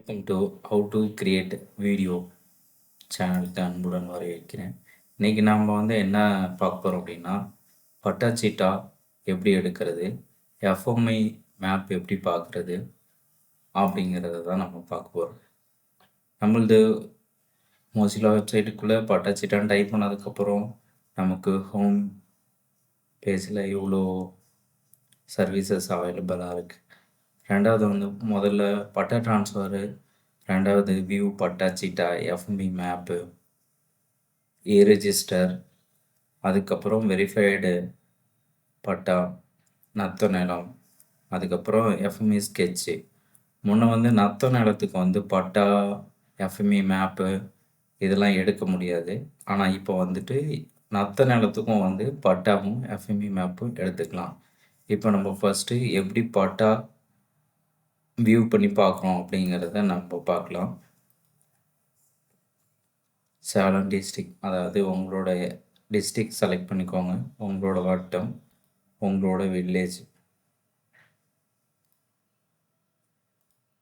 Welcome to how to create video சேனலுக்கு அன்புடன் வரவேற்கிறேன். இன்றைக்கி நாம் வந்து என்ன பார்க்க போகிறோம் அப்படின்னா பட்டாச்சீட்டா எப்படி எடுக்கிறது எஃப்எம்ஐ மேப் எப்படி பார்க்குறது அப்படிங்கிறத தான் நம்ம பார்க்க போகிறோம் நம்மளது மோசிலா வெப்சைட்டுக்குள்ளே பட்டாச்சீட்டான்னு டைப் பண்ணதுக்கப்புறம் நமக்கு ஹோம் பேஜில் இவ்வளோ சர்வீசஸ் அவைலபிளாக இருக்குது ரெண்டாவது வந்து முதல்ல பட்டா ட்ரான்ஸ்ஃபரு ரெண்டாவது view patta chitta FMB map A register அதுக்கப்புறம் வெரிஃபைடு பட்டா நத்த நிலம் அதுக்கப்புறம் எஃப்எம்இ ஸ்கெட்சு முன்ன வந்து நத்த நிலத்துக்கு வந்து பட்டா எஃப்எம்இ மேப்பு இதெல்லாம் எடுக்க முடியாது. ஆனால் இப்போ வந்துட்டு நத்த நிலத்துக்கும் வந்து பட்டாவும் எஃப்எம்இ மேப்பும் எடுத்துக்கலாம். இப்போ நம்ம ஃபஸ்ட்டு எப்படி பட்டா வியூ பண்ணி பார்க்குறோம் அப்படிங்கிறத நம்ம பார்க்கலாம். சேலம் டிஸ்ட்ரிக் அதாவது உங்களோட டிஸ்ட்ரிக் செலக்ட் பண்ணிக்கோங்க. உங்களோட வட்டம் உங்களோட வில்லேஜ்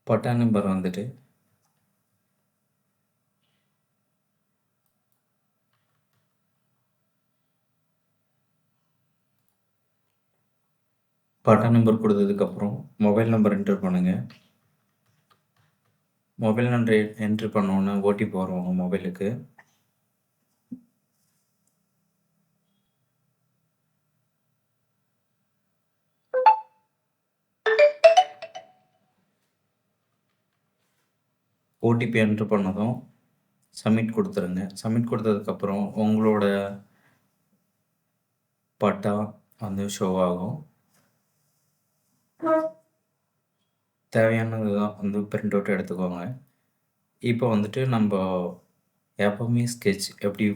பட்டா நம்பர் வந்துட்டு பட்டா நம்பர் கொடுத்ததுக்கப்புறம் மொபைல் நம்பர் என்ட்ரு பண்ணுங்கள் மொபைல் நம்பர் என்ட்ரு பண்ணோன்னே ஓடிபி வரும் உங்கள் மொபைலுக்கு ஓடிபி என்ட்ரு பண்ணதும் சப்மிட் கொடுத்துருங்க. சப்மிட் கொடுத்ததுக்கப்புறம் உங்களோட பட்டா வந்து ஷோ ஆகும். தேவையானது தான் வந்து பிரிண்ட் அவுட் எடுத்துக்கோங்க. இப்போ வந்துட்டு நம்ம எப்போவுமே ஸ்கெட்ச் எப்படி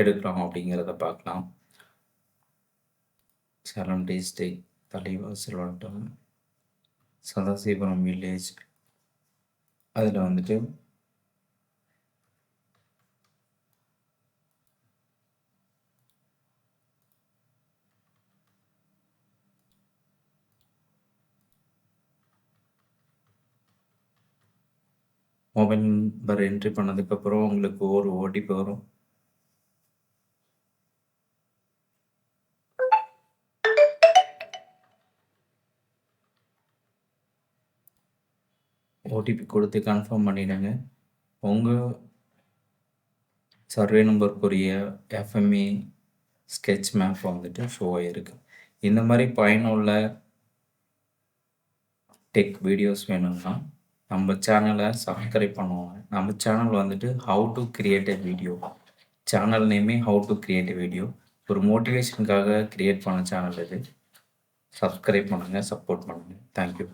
எடுக்கிறோம் அப்படிங்கிறத பார்க்கலாம். சேலம் டிஸ்ட்ரிக் தலைவாசல் வட்டம் சதாசிவபுரம் வில்லேஜ் அதில் வந்துட்டு மொபைல் நம்பர் என்ட்ரி பண்ணதுக்கப்புறம் உங்களுக்கு ஒரு ஓடிபி வரும். ஓடிபி கொடுத்து கன்ஃபார்ம் பண்ணிடுங்க. உங்கள் சர்வே நம்பருக்குரிய எஃப்எம்இ ஸ்கெட்ச் மேப் வந்துட்டு ஷோ ஆகிருக்கு இந்த மாதிரி பயனுள்ள டெக் வீடியோஸ் வேணும்னா நம்ம சேனலை சப்ஸ்கிரைப் பண்ணுவாங்க நம்ம சேனல் வந்துட்டு how to create a video channel நேமே how to create a video ஒரு மோட்டிவேஷனுக்காக கிரியேட் பண்ண சேனல் இது. சப்ஸ்கிரைப் பண்ணுங்கள் சப்போர்ட் பண்ணுங்கள் தேங்க்யூ